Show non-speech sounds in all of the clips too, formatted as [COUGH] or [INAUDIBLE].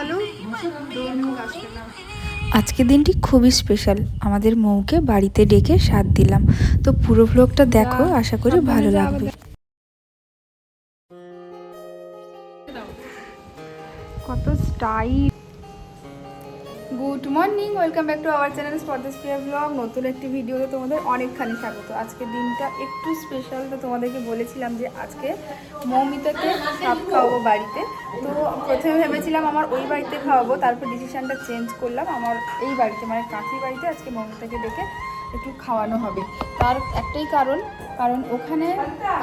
ভালো? আজকের দিনটি খুবই স্পেশাল। আমাদের মৌকে বাড়িতে ডেকে স্বাদ দিলাম। তো পুরো ভ্লগটা দেখো আশা করি ভালো লাগবে। কত style good morning, welcome back to our channel স্পর্দাস Priya blog. নতুন একটি ভিডিওতে তোমাদের অনেকখানি স্বাগত। আজকে দিনটা একটু স্পেশাল তো তোমাদেরকে বলেছিলাম যে আজকে মৌমিতাকে ভাত খাওয়াবো বাড়িতে। তো প্রথমে ভেবেছিলাম আমার ওই বাড়িতে খাওয়াবো, তারপর ডিসিশনটা চেঞ্জ করলাম। আমার এই বাড়িতে মানে কাঁথির বাড়িতে আজকে মৌমিতাকে ডেকে একটু খাওয়ানো হবে। তার একটাই কারণ কারণ ওখানে,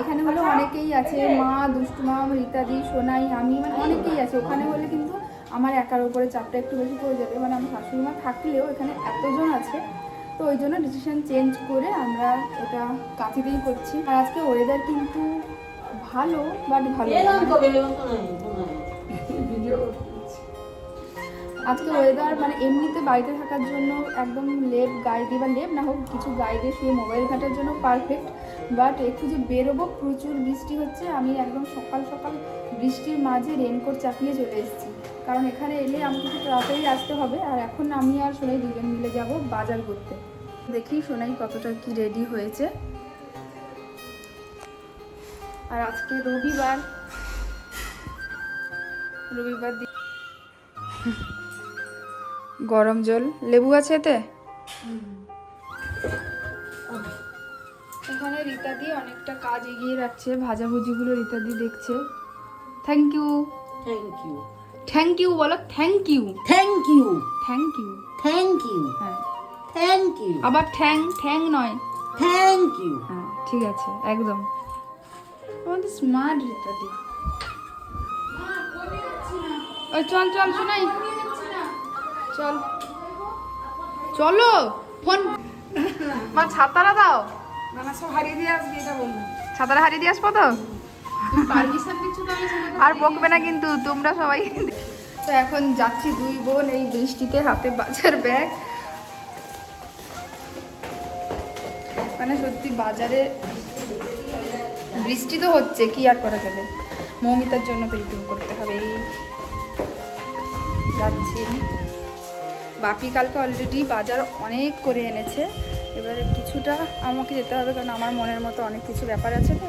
এখানে হলে অনেকেই আছে, মা দুষ্টুমা রীতাদি, সোনাই, আমি মানে অনেকেই আছে। ওখানে হলে কিন্তু আমার একার উপরে চাপটা একটু বেশি পড়ে যাবে। মানে আমার শাশুড়ি মা থাকলেও এখানে এতজন আছে তো ওই জন্য ডিসিশন চেঞ্জ করে আমরা ওটা কাঁথিতেই করছি। আর আজকে ওয়েদার কিন্তু ভালো বাট ভালো। আজকে ওয়েদার মানে এমনিতে বাড়িতে থাকার জন্য একদম লেপ গায়ে দিয়ে বা লেপ না হোক কিছু গায়ে দিয়ে শুয়ে মোবাইল ঘাটার জন্য পারফেক্ট বাট একটু যে বেরোবো প্রচুর বৃষ্টি হচ্ছে আমি একদম সকাল সকাল বৃষ্টির মাঝে রেনকোট চাপিয়ে চলে এসেছি। কারণ এখানে এলে আমাকে একটু তাড়াতাড়ি আসতে হবে। আর এখন আমি আর সোনাই দুজন মিলে যাব বাজার করতে। দেখি সোনাই কতটা কি রেডি হয়েছে। আর আজকে রবিবার। রবিবার দিন গরম জল। লেবু আছে এতে? এখানে রীতাদি অনেকটা কাজ এগিয়ে রাখছে। ভাজাভুজিগুলো রীতাদি দেখছে। Thank you thank you thank you বলো thank you thank you thank you thank you হ্যাঁ। থ্যাংক ইউ আবার ঠ্যাং ঠ্যাং নয়। থ্যাংক ইউ হ্যাঁ ঠিক আছে একদম। আমাদের স্মার্ট রীতাদি ওই চল চল শোনাই। চল। চলো ফোন। মা ছাতারা দাও। ছাতারা হারিয়ে দিয়ে আসব তো? আর বকবে না কিন্তু, তোমরা সবাই। তো এখন যাচ্ছি দুই বোন এই বৃষ্টিতে হাতে বাজার ব্যাগ। মানে সত্যি বাজারে বৃষ্টি তো হচ্ছে, কি আর করা যাবে? মৌমিতার জন্য তো করতে হবে। এই যাচ্ছি। বাপি কালকে অলরেডি বাজার অনেক করে এনেছে। এবারে কিছুটা আমাকে যেতে হবে, কারণ আমার মনের মতো অনেক কিছু ব্যাপার আছে তো।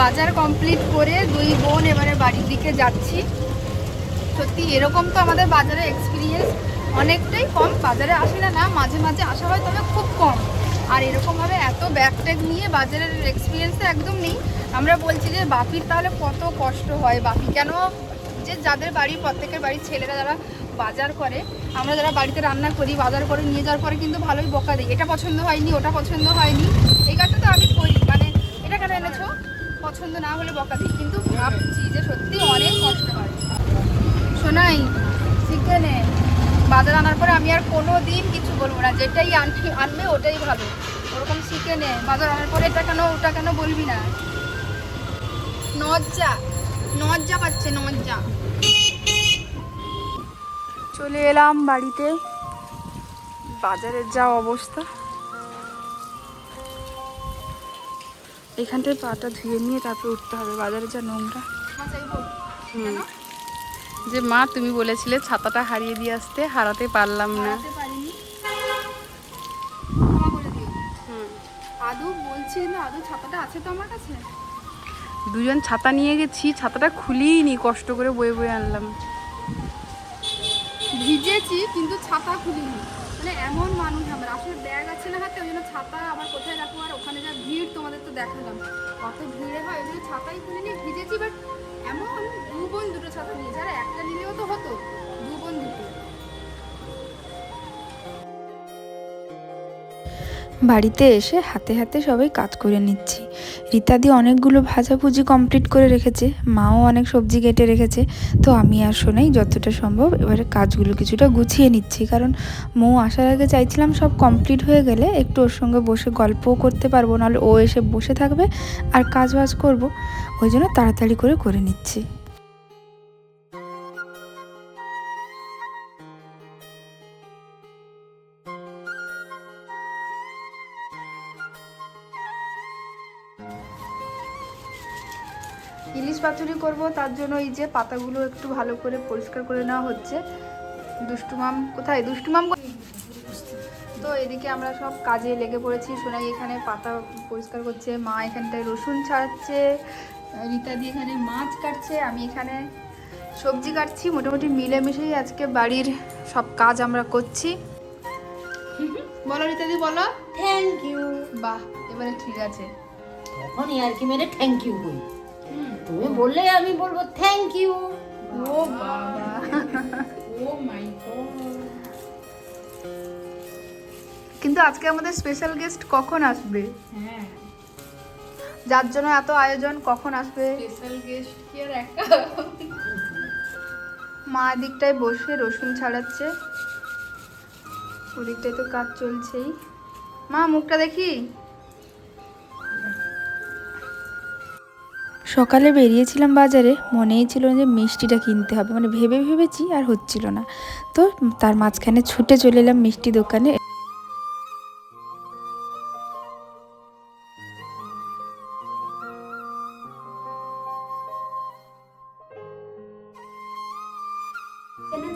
বাজার কমপ্লিট করে দুই বোন এবারে বাড়ির দিকে যাচ্ছি। সত্যি এরকম তো আমাদের বাজারে এক্সপিরিয়েন্স অনেকটাই কম। বাজারে আসে না না মাঝে মাঝে আসা হয়, তবে খুব কম। আর এরকমভাবে এত ব্যাগ ট্যাগ নিয়ে বাজারের এক্সপিরিয়েন্স তো একদম নেই। আমরা বলছি যে বাপির তাহলে কত কষ্ট হয়? বাপি কেন যে যাদের বাড়ি, প্রত্যেকের বাড়ির ছেলেরা যারা বাজার করে, আমরা যারা বাড়িতে রান্না করি, বাজার করে নিয়ে যাওয়ার পরে কিন্তু ভালোই বকা দিই। এটা পছন্দ হয়নি, ওটা পছন্দ হয়নি। এই কাজটা তো আমি করি পছন্দ না হলে বকা দিই। কিন্তু ভাবছি যে সত্যি অনেক কষ্ট হয়। শোনাই শিখে বাজার আনার পরে আমি আর কোনো দিন কিছু বলব না। যেটাই আনবি, আনবে ওটাই ভালো। ওরকম শিখে নে বাজার আনার পরে এটা কেন, ওটা কেন বলবি না? নজ্জা নজ্জা পাচ্ছে, নজ্জা। চলে এলাম বাড়িতে। বাজারের যা অবস্থা। এখানটায় পাটা ধুয়ে নিয়ে তারপরে উঠতে হবে বাজারে যা নোংরা। যে মা তুমি বলেছিলে ছাতাটা হারিয়ে দিয়ে আসতে হারাতে পারলাম না। না দুজন ছাতা নিয়ে গেছি ছাতাটা খুলিনি কষ্ট করে বয়ে বয়ে আনলাম। ভিজেছি কিন্তু ছাতা খুলিনি। মানে এমন মানুষ আমার, আসলে ব্যাগ আছে না হাতে, ওই জন্য ছাতা আবার কোথায় রাখব আর ওখানে যা ভিড় তোমাদের তো দেখালাম। অত ভিড়ে হয়, ওই জন্য ছাতাই খুলে নিয়ে ভিজেছি বাট এমন দু বোন দুটো ছাতা নিয়ে, যারা একটা নিলেও তো হতো। বাড়িতে এসে হাতে হাতে সবাই কাজ করে নিচ্ছি। রীতাদি অনেকগুলো ভাজাভুজি কমপ্লিট করে রেখেছে, মাও অনেক সবজি কেটে রেখেছে, তো আমি আর শোনাই যতটা সম্ভব এবারে কাজগুলো কিছুটা গুছিয়ে নিচ্ছি। কারণ মৌ আসার আগে চাইছিলাম সব কমপ্লিট হয়ে গেলে একটু ওর সঙ্গে বসে গল্পও করতে পারব, নাহলে ও এসে বসে থাকবে আর কাজ বাজ করব। ওই জন্য তাড়াতাড়ি করে করে নিচ্ছি। ইলিশ পাতুরি করব তার জন্য এই যে পাতাগুলো একটু ভালো করে পরিষ্কার করে নেওয়া হচ্ছে। দুষ্টুমাম কোথায়? দুষ্টুমাম তো এদিকে আমরা সব কাজে লেগে পড়েছি। সোনাই এখানে পাতা পরিষ্কার করছে মা এখানটায় রসুন ছাড়াচ্ছে রীতাদি এখানে মাছ কাটছে আমি এখানে সবজি কাটছি। মোটামুটি মিলেমিশেই আজকে বাড়ির সব কাজ আমরা করছি। বলো রীতাদি বলো। থ্যাংক ইউ বাহ এবারে ঠিক আছে। এখন আর কি মেরে থ্যাংক ইউ বলি। তুমি বললে আমি বলব থ্যাংক ইউ ও বাবা। ও মাই কিন্তু আজকে আমাদের স্পেশাল গেস্ট কখন আসবে? হ্যাঁ। যার জন্য এত আয়োজন কখন আসবে? স্পেশাল গেস্ট কি আর একা? মা দিকটায় বসে রসুন ছাড়াচ্ছে। ওদিকটায় তো কাজ চলছেই। মা মুখটা দেখি? সকালে বেরিয়েছিলাম বাজারে মনেই ছিল না যে মিষ্টিটা কিনতে হবে। মানে ভেবে ভেবেছি আর হচ্ছিল না। তো তার মাঝখানে ছুটে চলে এলাম মিষ্টি দোকানে।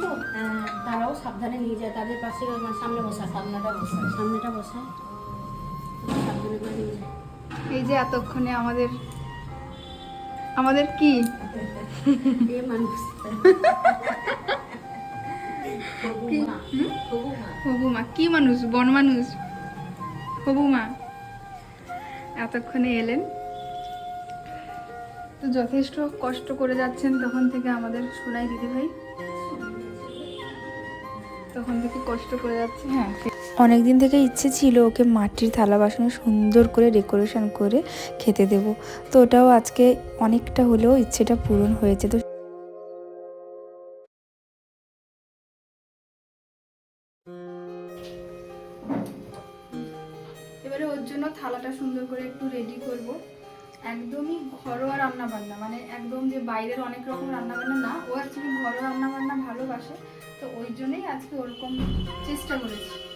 তো তারাও সাবধানে নিয়ে যায়। তাদের পাশে সামনে বসা সামনেটা বসা সামনেটা বসা। সাবধানে নিয়ে যায়। এই যে এতক্ষণে আমাদের আমাদের কি? কি মানুষ? বন মানুষ? হবু মা এতক্ষণে এলেন। তো যথেষ্ট কষ্ট করে যাচ্ছেন তখন থেকে আমাদের সোনাই দিদি ভাই তখন থেকে কষ্ট করে যাচ্ছে। হ্যাঁ অনেক দিন থেকে ইচ্ছে ছিল ওকে মাটির থালা বাসনে সুন্দর করে ডেকোরেশন করে খেতে দেব। তো ওটাও আজকে অনেকটা হলেও ইচ্ছেটা পূরণ হয়েছে। তো এবারে ওর জন্য থালাটা সুন্দর করে একটু রেডি করব। একদমই ঘরোয়া রান্না বান্না মানে একদম যে বাইরের অনেক রকম রান্না বান্না না, ও অ্যাকচুয়ালি ঘরোয়া রান্না বান্না ভালোবাসে। তো ওই জন্যই আজকে ওরকম চেষ্টা করেছি।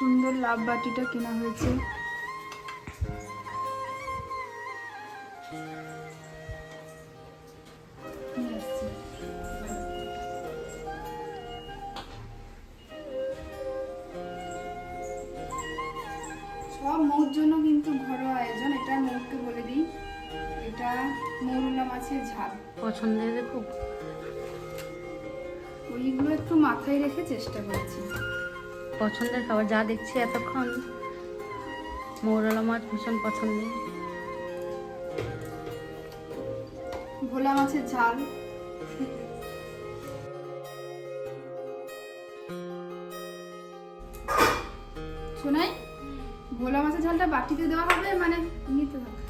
সুন্দর লাভ বাটিটা কেনা হয়েছে। সব মৌর জন্য কিন্তু ঘরোয়া আয়োজন এটা মৌকে বলে দিই। এটা মৌরুলা মাছের ঝাল। পছন্দের খুব। ওইগুলো একটু মাথায় রেখে চেষ্টা করেছি। পছন্দের খাবার, যা দেখছি এতক্ষণ। মৌরলা মাছ ভীষণ পছন্দের ভোলা মাছের ঝাল। শোনাই, ভোলা মাছের ঝালটা বাটিতে দেওয়া হবে মানে নিতে হবে।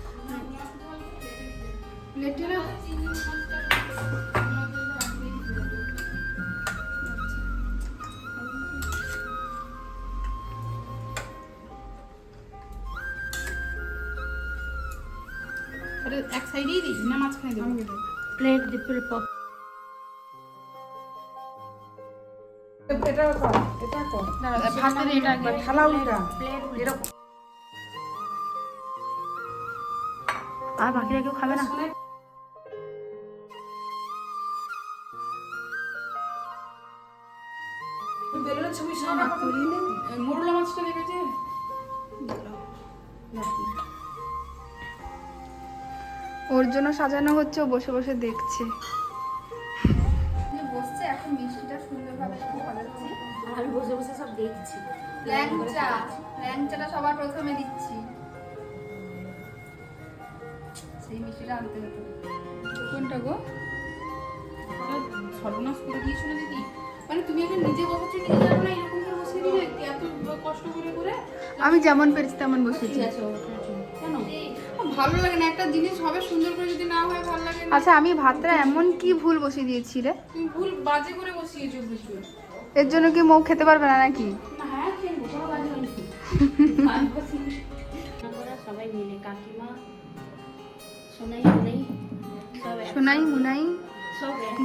প্লেটে এক সাইডেই দিই না মাঝখানে দেবো? প্লেট ডিপের পপ ভাতের এটা আগে আর বাকিরা কেউ খাবে না? মোরলা মাছটা দেখেছে? ওর জন্য সাজানো হচ্ছে ও বসে বসে দেখছে। বসছে এখন মিষ্টিটা সুন্দরভাবে একটু সাজাচ্ছি। আর আমি বসে বসে সব দেখছি। ল্যাংচা ল্যাংচাটা সবার প্রথমে দিচ্ছি। সেই মিষ্টিটা আনতে হতো কোনটা গো? সর্বনাশ করে দিয়েছ না দিদি? মানে তুমি এখন নিজে বসাচ্ছ নিজে জানো না এরকম করে বসিয়ে দিলে? এত কষ্ট করে করে? আমি যেমন পেরেছি তেমন বসেছি। কেন? ভালো লাগে না একটা জিনিস হবে সুন্দর করে যদি না হয় ভালো লাগে না। আচ্ছা আমি ভাতটা এমন কি ভুল বসিয়ে দিয়েছি রে? তুমি ভুল বাজে করে বসিয়েছো কিছু এর জন্য কি মৌ খেতে পারবে না নাকি? না হ্যাঁ [LAUGHS] সবাই মিলে কাকিমা সোনাই সোনাই সোনাই মুনাই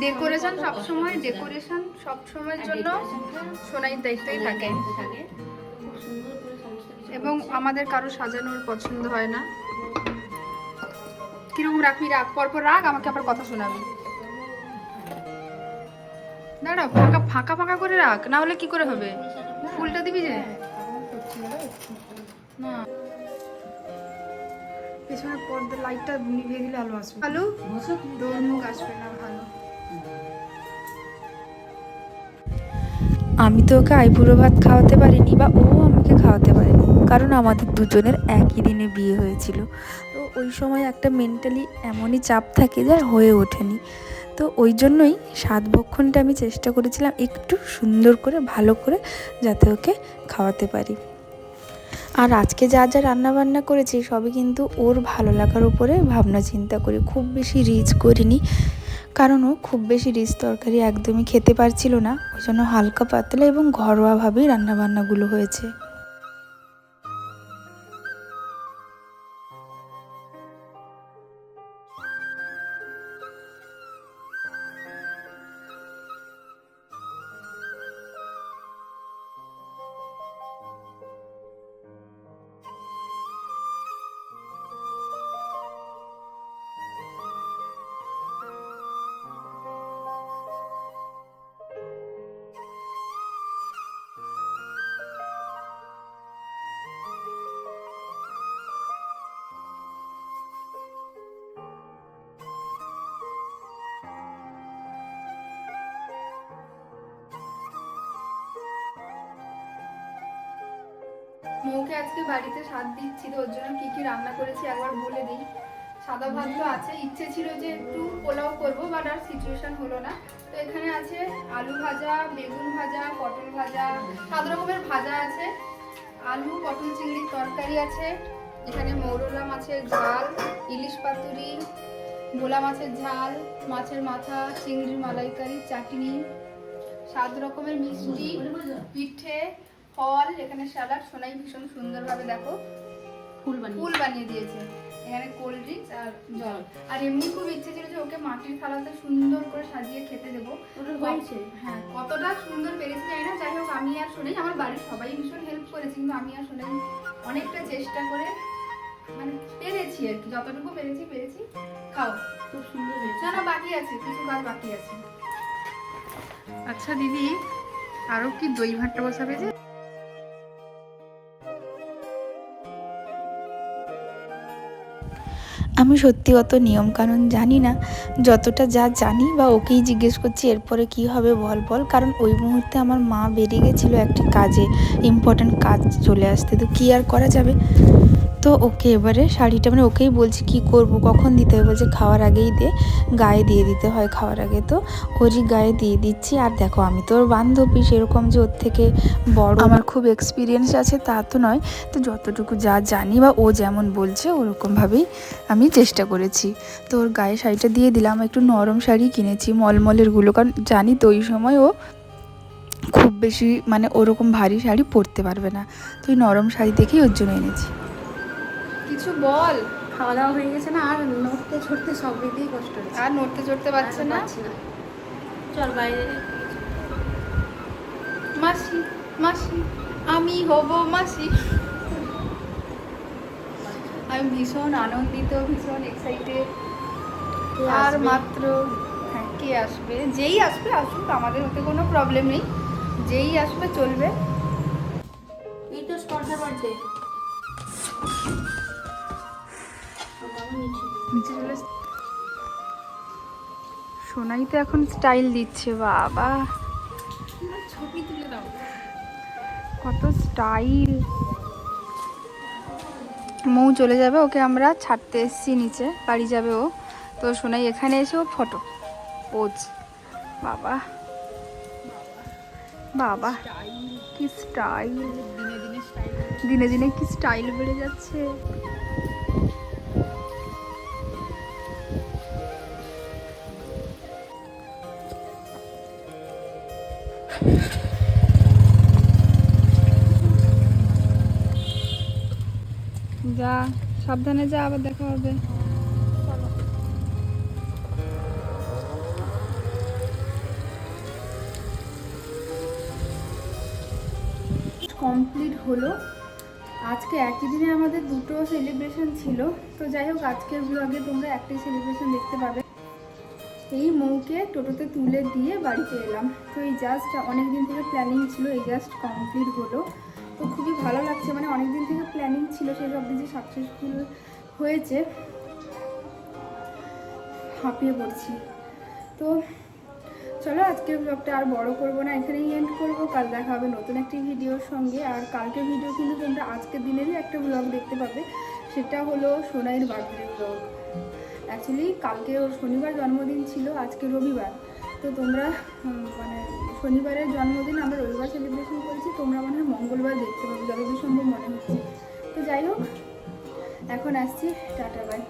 ডেকোরেশন সব সময় ডেকোরেশন সব সময়ের জন্য সোনাইর দায়িত্বই থাকে। থাকে। খুব সুন্দর করে সমস্ত কিছু এবং আমাদের কারও সাজানোর পছন্দ হয় না। কীরকম রাখবি রাখ পরপর রাখ আমাকে আবার কথা শোনাবি। দাঁড়া ফাঁকা ফাঁকা ফাঁকা করে রাখ না হলে কি করে হবে? ফুলটা দিবি যে? না। পেছনে পর্দা লাইটটা নিভিয়ে দিলে আলো আসবে। আলু। দোর মুখ আসবে না। আমি তো ওকে আইবুড়ো ভাত খাওয়াতে পারিনি বা ও আমাকে খাওয়াতে পারেনি। কারণ আমাদের দুজনের একই দিনে বিয়ে হয়েছিল। তো ওই সময় একটা মেন্টালি এমনই চাপ থাকে যা হয়ে ওঠেনি। তো ওই জন্যই সাত ভক্ষণটা আমি চেষ্টা করেছিলাম একটু সুন্দর করে, ভালো করে যাতে ওকে খাওয়াতে পারি। আর আজকে যা যা রান্না বান্না করেছি সবই কিন্তু ওর ভালো লাগার উপরে ভাবনা চিন্তা করি খুব বেশি রিচ করিনি। কারণ ও খুব বেশি রিচ তরকারি একদমই খেতে পারছিল না। ওই জন্য হালকা পাতলা এবং ঘরোয়াভাবেই রান্নাবান্নাগুলো হয়েছে। মৌকে আজকে বাড়িতে স্বাদ দিচ্ছি তো, ওর জন্য কি কি রান্না করেছি একবার বলে দিই। সাদা ভাত তো আছে, ইচ্ছে ছিল যে একটু পোলাও করব বাট আর সিচুয়েশন হলো না। তো এখানে আছে আলু ভাজা, বেগুন ভাজা, পটল ভাজা, সাত রকমের ভাজা আছে। আলু, পটল চিংড়ির তরকারি আছে। এখানে মৌরলা মাছের ঝাল, ইলিশ পাতুরি, ভোলা মাছের ঝাল, মাছের মাথা চিংড়ির মালাইকারি, চাটনি, সাত রকমের মিষ্টি, পিঠে ফল এখানে স্যালাড সোনাই ভীষণ সুন্দরভাবে দেখো। ফুল বানিয়ে ফুল বানিয়ে দিয়েছে। এখানে কোল্ড ড্রিঙ্কস আর জল। আর এমনি খুব ইচ্ছে ছিল যে ওকে মাটির থালাতে সুন্দর করে সাজিয়ে খেতে দেবো। হয়েছে। হ্যাঁ কতটা সুন্দর পেরেছি জানি না। যাই হোক আমি আর শোনাই আমার বাড়ির সবাই ভীষণ হেল্প করেছে কিন্তু আমি আর শোনাই অনেকটা চেষ্টা করে মানে পেরেছি আর কি। যতটুকু পেরেছি পেরেছি। খাও। খুব সুন্দর হয়েছে। না না বাকি আছে। কিছু কাজ বাকি আছে। আচ্ছা দিদি আরও কি দই ভাতটা বসাবে যে? আমি সত্যি অত নিয়মকানুন জানি না। যতটা যা জানি বা ওকেই জিজ্ঞেস করছি, এরপরে কি হবে বল বল। কারণ ওই মুহূর্তে আমার মা বেরিয়ে গেছিল একটি কাজে ইম্পর্ট্যান্ট কাজ চলে আসতে। তো কী আর করা যাবে? তো ওকে এবারে শাড়িটা মানে ওকেই বলছি কি করব কখন দিতে হবে? বলছে খাওয়ার আগেই দে গায়ে দিয়ে দিতে হয় খাওয়ার আগে। তো ওরই গায়ে দিয়ে দিচ্ছি। আর দেখো আমি তো ওর বান্ধবী সেরকম যে ওর থেকে বড় আমার খুব এক্সপিরিয়েন্স আছে তা তো নয়। তো যতটুকু যা জানি বা ও যেমন বলছে ওরকমভাবেই আমি চেষ্টা করেছি। তো ওর গায়ে শাড়িটা দিয়ে দিলাম একটু নরম শাড়ি কিনেছি মলমলেরগুলো কারণ জানি তো ওই সময় ও খুব বেশি মানে ওরকম ভারী শাড়ি পরতে পারবে না। তো ওই নরম শাড়ি দেখেই ওর জন্য এনেছি। কিছু বল। খাওয়া দাওয়া হয়ে গেছে না আর নড়তে ছড়তে সব দিকেই কষ্ট হচ্ছে। আর নড়তে চড়তে পারছে না? চল বাইরে মাসি মাসি আমি হব মাসি। আমি ভীষণ আনন্দিত ভীষণ এক্সাইটেড আর মাত্র হ্যাঁ কে আসবে? যেই আসবে আসুক আমাদের ওতে কোনো প্রবলেম নেই। যেই আসবে চলবে। সোনাই তো এখন স্টাইল দিচ্ছে, বাবা। ছবি তুলে কত স্টাইল মৌ চলে যাবে, ওকে আমরা ছাড়তে এসেছি নিচে, বাড়ি যাবে ও। তো শোনাই এখানে এসে ও ফটো পোজ বাবা। বাবা, কি স্টাইল দিনে দিনে কি স্টাইল বেড়ে যাচ্ছে। সাবধানে যা, আবার দেখা হবে। কমপ্লিট হলো। আজকে একই দিনে আমাদের দুটো সেলিব্রেশন ছিল। তো যাই হোক, আজকের ব্লগে তোমরা একটাই সেলিব্রেশন দেখতে পাবে। এই মৌকে টোটোতে তুলে দিয়ে বাড়িতে এলাম। তো এই জাস্ট অনেক দিন থেকে প্ল্যানিং ছিল, এই জাস্ট কমপ্লিট হলো। তো খুবই ভালো লাগছে মানে অনেক দিন থেকে প্ল্যানিং ছিল সেই সব যে সাকসেসফুল হয়েছে। হাঁপিয়ে পড়ছি। তো চলো আজকের ব্লগটা আর বড় করব না, এখানেই এন্ড করব। কাল দেখা হবে নতুন একটি ভিডিওর সঙ্গে। আর কালকের ভিডিও কিন্তু তোমরা আজকের দিনেরই একটা ব্লগ দেখতে পাবে। সেটা হলো সোনাইয়ের বার্থডে ব্লগ অ্যাকচুয়ালি কালকে ওর শনিবার জন্মদিন ছিল, আজকে রবিবার। তো তোমরা মানে শনিবারের জন্মদিন আমরা রবিবার সেলিব্রেশন করেছি, তোমরা মনে হয় মঙ্গলবার দেখতে পাবে, যতদূর সম্ভব মনে হচ্ছে। তো যাই হোক, এখন আসছি, টাটা বাই